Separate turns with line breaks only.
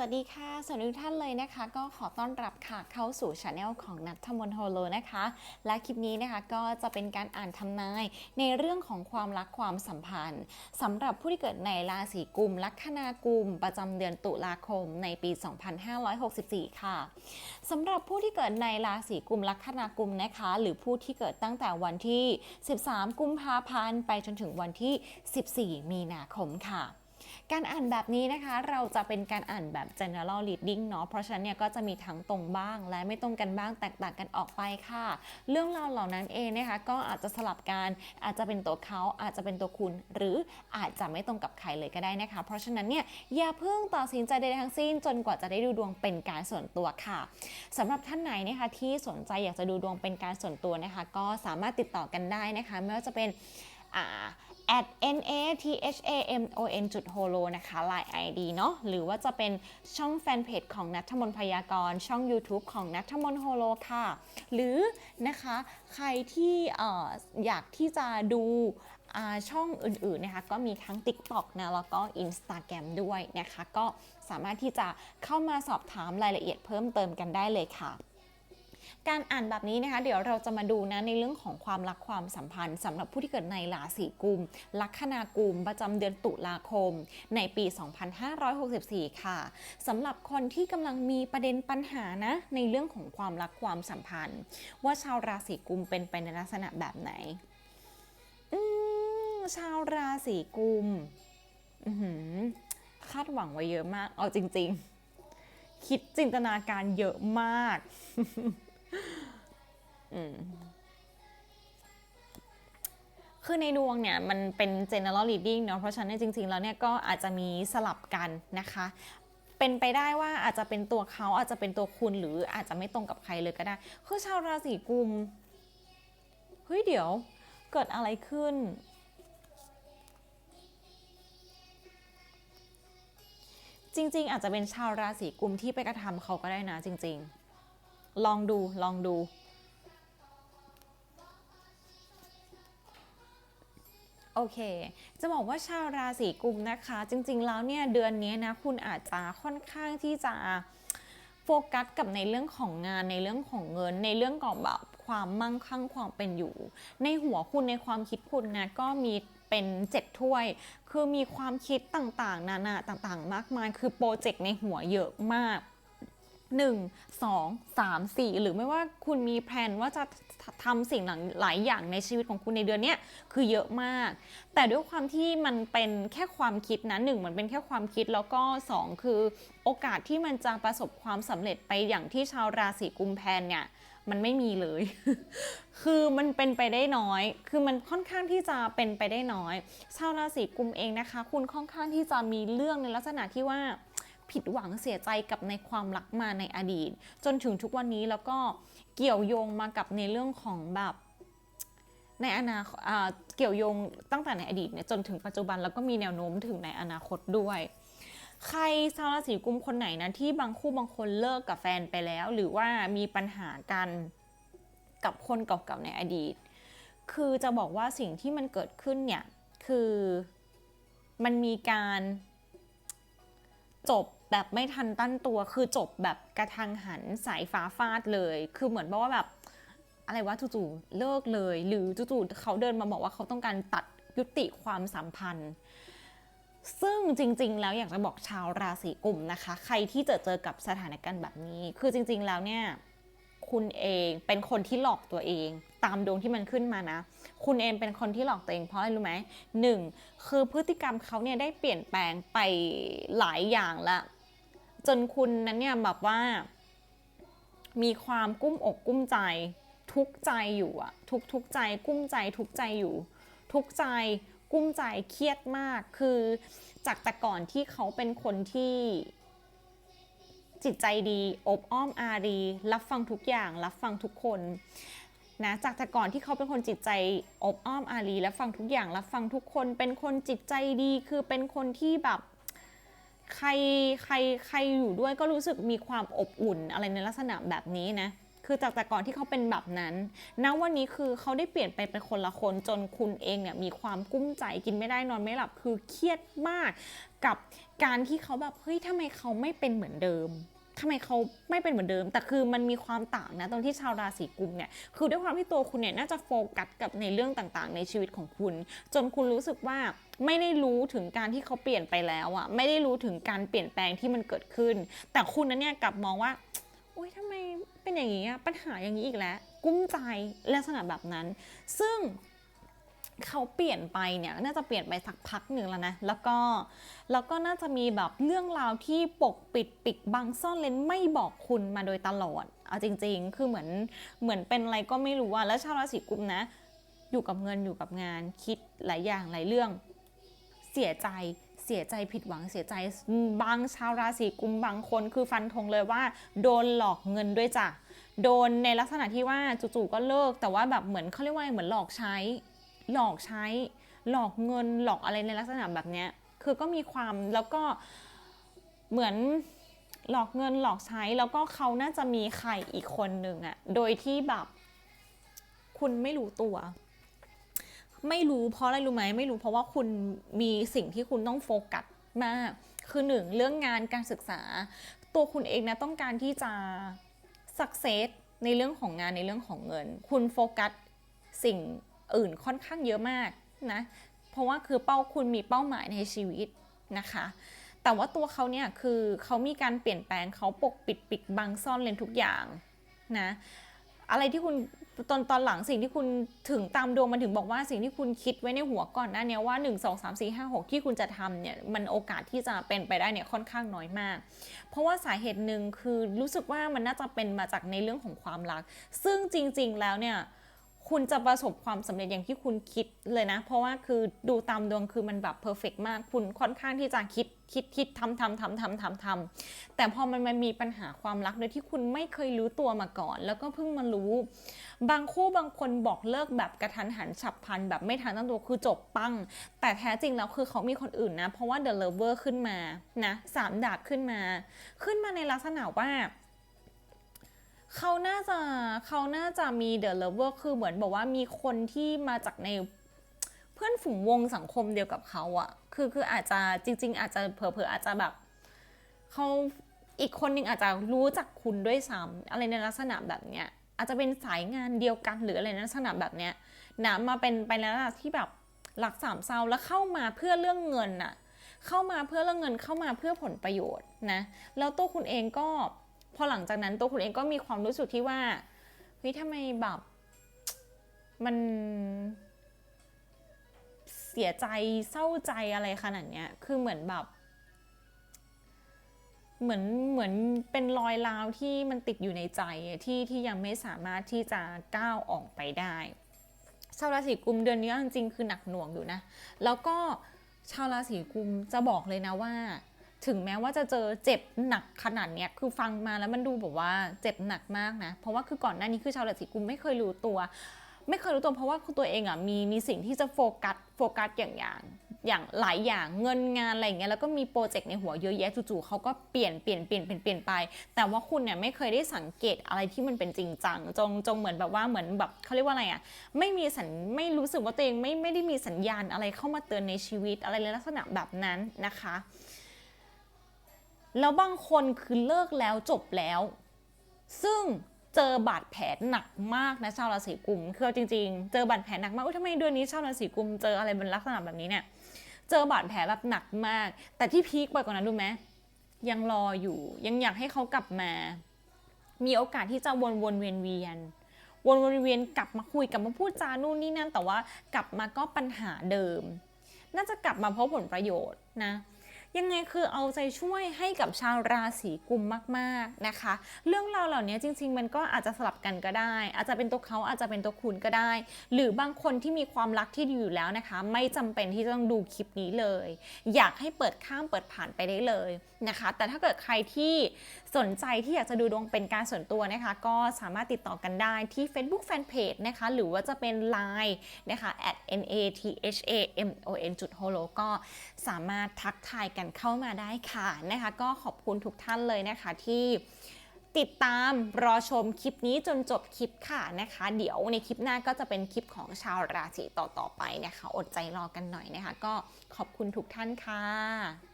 วัสดีค่ะสวัสดีทุกท่านเลยนะคะ ก็ขอต้อนรับค่ะเข้าสู่ช anel ของนัทธมนโฮโลนะคะ และคลิปนี้นะคะก็จะเป็นการอ่านทำนายในเรื่องของความรักความสัมพันธ์สำหรับผู้ที่เกิดในราศีกุมลัคนากุม ประจำเดือนตุลาคมในปี 2564 ค่ะสำหรับผู้ที่เกิดในราศีกุมลัคนากุมนะคะ หรือผู้ที่เกิดตั้งแต่วันที่ 13 กุมภาพันธ์ไปจนถึงวันที่ 14 มีนาคมค่ะ การอ่านแบบนี้นะคะ เราจะเป็นการอ่านแบบ general reading เนาะเพราะฉะนั้นเนี่ยก็จะมีทั้งตรงบ้าง และไม่ตรงกันบ้างแตกต่างกันออกไปค่ะ เรื่องราวเหล่านั้นเองนะคะ ก็อาจจะสลับกันอาจจะเป็นตัวเขาอาจจะเป็นตัวคุณ หรืออาจจะไม่ตรงกับใครเลยก็ได้นะคะ เพราะฉะนั้นเนี่ยอย่าเพิ่งตัดสินใจใดทั้งสิ้น จนกว่าจะได้ดูดวงเป็นการส่วนตัวค่ะสำหรับท่านไหนนะคะที่สนใจอยากจะดูดวงเป็นการส่วนตัวนะคะ ก็สามารถติดต่อกันได้นะคะไม่ว่าจะเป็นอ่า at n a t h a m o n จุด holo นะคะ Line ID เนาะหรือว่าจะเป็นช่องแฟนเพจของนัทมนพยากร ช่อง YouTube ของนัทมนต์โฮโลค่ะ หรือนะคะใครที่ออยากที่จะดูช่องอื่นๆนะคะก็มีทั้ง TikTok นะแล้วก็ Instagram ด้วยนะคะ ก็สามารถที่จะเข้ามาสอบถามรายละเอียดเพิ่มเติมกันได้เลยค่ะ การอ่านแบบนี้นะคะ เดี๋ยวเราจะมาดูนะในเรื่องของความรักความสัมพันธ์สำหรับผู้ที่เกิดในราศีกุม ลัคนากุม ประจำเดือนตุลาคม ในปี 2564 ค่ะสำหรับคนที่กำลังมีประเด็นปัญหานะในเรื่องของความรักความสัมพันธ์ ว่าชาวราศีกุมเป็นไปในลักษณะแบบไหนอืมชาวราศีกุมอื้อหือคาดหวังไว้เยอะมาก เอาจริง ๆ คิดจินตนาการเยอะมาก คือในดวงเนี่ยมันเป็น general reading เนาะเพราะฉะนั้นจริง ๆ แล้วเนี่ยก็อาจจะมีสลับกันนะคะเป็นไปได้ว่าอาจจะเป็นตัวเขาอาจจะเป็นตัวคุณหรืออาจจะไม่ตรงกับใครเลยก็ได้ คือชาวราศีกุมเฮ้ยเดี๋ยวเกิดอะไรขึ้น จริง ๆ อาจจะเป็นชาวราศีกุมที่ไปกระทำเขาก็ได้นะจริง ๆ ลองดูลองดู โอเค จะบอกว่าชาวราศีกุมนะคะ จริง ๆ แล้วเนี่ยเดือนนี้นะคุณอาจจะค่อนข้างที่จะโฟกัสกับในเรื่องของงานในเรื่องของเงิน ในเรื่องของแบบความมั่งคั่งความเป็นอยู่ ในหัวคุณในความคิดคุณนะก็มีเป็นเจ็ดถ้วย คือมีความคิดต่างๆ นานาต่างๆ มากมาย คือโปรเจกต์ในหัวเยอะมาก 1 2 3 4 หรือไม่ว่าคุณมีแผนว่าจะทำสิ่งหลายอย่างในชีวิตของคุณในเดือนนี้คือเยอะมาก แต่ด้วยความที่มันเป็นแค่ความคิดนะหนึ่งมันเป็นแค่ความคิดแล้วก็ 2 คือโอกาสที่มันจะประสบความสำเร็จไปอย่างที่ชาวราศีกุมแพนเนี่ยมันไม่มีเลย คือมันเป็นไปได้น้อย คือมันค่อนข้างที่จะเป็นไปได้น้อย ชาวราศีกุมเองนะคะ คุณค่อนข้างที่จะมีเรื่องในลักษณะที่ว่า ผิดหวังเสียใจกับในความรักมาในอดีต จนถึงทุกวันนี้แล้วก็เกี่ยวโยงมากับในเรื่องของแบบในอนาคตเกี่ยวโยงตั้งแต่ในอดีตเนี่ยจนถึงปัจจุบันแล้วก็มีแนวโน้มถึงในอนาคตด้วย ใครชาวราศีกุมคนไหนนะที่บางคู่บางคนเลิกกับแฟนไปแล้ว หรือว่ามีปัญหากันกับคนเก่าๆในอดีต คือจะบอกว่าสิ่งที่มันเกิดขึ้นเนี่ยคือมันมีการจบ แบบไม่ทันตั้นตัวคือจบแบบกระทังหันสายฟ้าฟาดเลย คือเหมือนบอกว่าแบบอะไรวะจู่ๆเลิกเลย หรือจู่ๆเขาเดินมาบอกว่าเขาต้องการตัดยุติความสัมพันธ์ ซึ่งจริง ๆ แล้วอยากจะบอกชาวราศีกุมนะคะ ใครที่เจอเจอกับสถานการณ์แบบนี้ คือจริง ๆ แล้วเนี่ยคุณเองเป็นคนที่หลอกตัวเอง ตามดวงที่มันขึ้นมานะ คุณเองเป็นคนที่หลอกตัวเองเพราะอะไรรู้ไหมหนึ่งคือพฤติกรรมเขาเนี่ยได้เปลี่ยนแปลงไปหลายอย่างละ จนคุณนั้นเนี่ยแบบว่า มีความกุ้มอกกุ้มใจ ทุกใจอยู่อะทุกทุกใจกุ้มใจทุกใจอยู่ ทุกใจกุ้มใจเครียดมาก คือจากแต่ก่อนที่เขาเป็นคนที่จิตใจดีอบอ้อมอารี รับฟังทุกอย่างรับฟังทุกคนนะจากแต่ก่อนที่เขาเป็นคนจิตใจอบอ้อมอารีรับฟังทุกอย่างรับฟังทุกคน เป็นคนจิตใจดีคือเป็นคนที่แบบ ใครใครใครอยู่ด้วยก็รู้สึกมีความอบอุ่นอะไรในลักษณะแบบนี้นะคือจากแต่ก่อนที่เขาเป็นแบบนั้นณวันนี้คือเขาได้เปลี่ยนไปเป็นคนละคนจนคุณเองเนี่ยมีความกุ้มใจกินไม่ได้นอนไม่หลับคือเครียดมากกับการที่เขาแบบเฮ้ยทำไมเขาไม่เป็นเหมือนเดิม ทำไมเขาไม่เป็นเหมือนเดิม แต่คือมันมีความต่างนะตรงที่ชาวราศีกุมเนี่ยคือด้วยความที่ตัวคุณเนี่ยน่าจะโฟกัสกับในเรื่องต่างๆ ในชีวิตของคุณ จนคุณรู้สึกว่าไม่ได้รู้ถึงการที่เขาเปลี่ยนไปแล้วอะไม่ได้รู้ถึงการเปลี่ยนแปลงที่มันเกิดขึ้น แต่คุณนั้นเนี่ยกลับมองว่าโอ๊ยทำไมเป็นอย่างนี้อะปัญหาอย่างนี้อีกแล้ว กุ้มใจลักษณะแบบนั้น ซึ่ง เขาเปลี่ยนไปเนี่ยน่าจะเปลี่ยนไปสักพักหนึ่งแล้วนะ แล้วก็แล้วก็น่าจะมีแบบเรื่องราวที่ปกปิดปิดบังซ่อนเลนไม่บอกคุณมาโดยตลอดเอาจริง ๆ คือเหมือนเหมือนเป็นอะไรก็ไม่รู้อะแล้วชาวราศีกุมนะ อยู่กับเงินอยู่กับงานคิดหลายอย่างหลายเรื่อง เสียใจเสียใจผิดหวังเสียใจบางชาวราศีกุมบางคนคือฟันธงเลยว่า โดนหลอกเงินด้วยจ้ะโดนในลักษณะที่ว่าจู่ๆก็เลิก แต่ว่าแบบเหมือนเขาเรียกว่าเหมือนหลอกใช้ หลอกใช้ หลอกเงินหลอกอะไรในลักษณะแบบนี้คือก็มีความแล้วก็เหมือนหลอกเงินหลอกใช้แล้วก็เขาน่าจะมีใครอีกคนหนึ่งอะโดยที่แบบ คุณไม่รู้ตัว ไม่รู้เพราะอะไรรู้ไหมไม่รู้เพราะว่าคุณมีสิ่งที่คุณต้องโฟกัสมาก คือหนึ่งเรื่องงานการศึกษา ตัวคุณเองนะต้องการที่จะสักเซสในเรื่องของงานในเรื่องของเงิน คุณโฟกัสสิ่ง อื่นค่อนข้างเยอะมากนะ เพราะว่าคือเป้าคุณมีเป้าหมายในชีวิตนะคะ แต่ว่าตัวเขาเนี่ยคือเขามีการเปลี่ยนแปลงเขาปกปิดปิดบังซ่อนเลนทุกอย่างนะอะไรที่คุณตอนตอนหลังสิ่งที่คุณถึงตามดวงมันถึงบอกว่าสิ่งที่คุณคิดไว้ในหัวก่อนหน้านี้ว่า 1 2 3 4 5 6 ที่คุณจะทำเนี่ยมันโอกาสที่จะเป็นไปได้เนี่ยค่อนข้างน้อยมาก เพราะว่าสาเหตุหนึ่งคือรู้สึกว่ามันน่าจะเป็นมาจากในเรื่องของความรัก ซึ่งจริง ๆ แล้วเนี่ย คุณจะประสบความสำเร็จอย่างที่คุณคิดเลยนะ เพราะว่าคือดูตามดวงคือมันแบบเพอร์เฟกมาก คุณค่อนข้างที่จะคิดคิดคิดทำทำทำทำทำทำแต่พอมันมันมีปัญหาความรักโดยที่คุณไม่เคยรู้ตัวมาก่อน แล้วก็เพิ่งมารู้ บางคู่บางคนบอกเลิกแบบกระทันหันฉับพลันแบบไม่ทันตั้งตัวคือจบปัง แต่แท้จริงแล้วคือเขามีคนอื่นนะ เพราะว่า The Lover ขึ้นมานะสามดาบขึ้นมา ขึ้นมาในลักษณะว่า เขาน่าจะเขาน่าจะมีเดอะเลเวอร์คือเหมือนบอกว่ามีคนที่มาจากในเพื่อนฝูงวงสังคมเดียวกับเขาอะคือคืออาจจะจริง ๆ อาจจะเผลอๆอาจจะแบบเขาอีกคนหนึงอาจจะรู้จักคุณด้วยซ้ำอะไรในลักษณะแบบเนี้ยอาจจะเป็นสายงานเดียวกันหรืออะไรในลักษณะแบบเนี้ยนะมาเป็นไปในลักษณะที่แบบหลักสามเศร้าแล้วเข้ามาเพื่อเรื่องเงินอะเข้ามาเพื่อเรื่องเงินเข้ามาเพื่อผลประโยชน์นะแล้วตัวคุณเองก็ พอหลังจากนั้นตัวคุณเองก็มีความรู้สึกที่ว่าเฮ้ยทำไมแบบมันเสียใจเศร้าใจอะไรขนาดเนี้ย คือเหมือนแบบ เหมือนเหมือนเป็นรอยร้าวที่มันติดอยู่ในใจที่ที่ยังไม่สามารถที่จะก้าวออกไปได้ ชาวราศีกุมเดือนนี้จริงๆคือหนักหน่วงอยู่นะ แล้วก็ชาวราศีกุมจะบอกเลยนะว่า ถึงแม้ว่าจะเจอเจ็บหนักขนาดเนี้ยคือฟังมาแล้วมันดูแบบว่าเจ็บหนักมากนะ เพราะว่าคือก่อนหน้านี้คือชาวราศีกุมไม่เคยรู้ตัว ไม่เคยรู้ตัวเพราะว่าตัวเองอะมีมีสิ่งที่จะโฟกัสโฟกัสอย่างอย่างอย่างหลายอย่างเงินงานอะไรอย่างเงี้ยแล้วก็มีโปรเจกต์ในหัวเยอะแยะจู่ๆเขาก็เปลี่ยนเปลี่ยนเปลี่ยนเปลี่ยนเปลี่ยนไป แต่ว่าคุณเนี่ยไม่เคยได้สังเกตอะไรที่มันเป็นจริงจังจงจงเหมือนแบบว่าเหมือนแบบเขาเรียกว่าอะไรอะไม่มีสัญไม่รู้สึกว่าตัวเองไม่ไม่ได้มีสัญญาณอะไรเข้ามาเตือนในชีวิตอะไรในลักษณะแบบนั้นนะคะ แล้วบางคนคือเลิกแล้วจบแล้ว ซึ่งเจอบาดแผลหนักมากนะชาวราศีกุมคือเอาจริง ๆ เจอบาดแผลหนักมากอุ้ยทำไมเดือนนี้ชาวราศีกุมเจออะไรเป็นลักษณะแบบนี้เนี่ย เจอบาดแผลแบบหนักมาก แต่ที่พีคไปกว่านั้นรู้ไหมยังรออยู่ ยังอยากให้เขากลับมา มีโอกาสที่จะวนวนเวียนเวียนวนวนเวียนกลับมาคุยกลับมาพูดจานู่นนี่นั่น แต่ว่ากลับมาก็ปัญหาเดิม น่าจะกลับมาเพราะผลประโยชน์นะ ยังไงคือเอาใจช่วยให้กับชาวราศีกุมมาก ๆนะคะ เรื่องราวเหล่านี้จริง ๆ มันก็อาจจะสลับกันก็ได้ อาจจะเป็นตัวเขาอาจจะเป็นตัวคุณก็ได้ หรือบางคนที่มีความรักที่ดีอยู่แล้วนะคะ ไม่จำเป็นที่จะต้องดูคลิปนี้เลย อยากให้เปิดข้ามเปิดผ่านไปได้เลยนะคะ แต่ถ้าเกิดใครที่สนใจที่อยากจะดูดวงเป็นการส่วนตัวนะคะ ก็สามารถติดต่อกันได้ที่ Facebook Fanpage นะคะ หรือว่าจะเป็น Line นะคะ at n a t h a m o n holo ก็สามารถทักทายกันเข้ามาได้ค่ะนะคะ ก็ขอบคุณทุกท่านเลยนะคะที่ติดตามรอชมคลิปนี้จนจบคลิปค่ะนะคะ เดี๋ยวในคลิปหน้าก็จะเป็นคลิปของชาวราศีต่อๆไปนะคะ อดใจรอกันหน่อยนะคะ ก็ขอบคุณทุกท่านค่ะ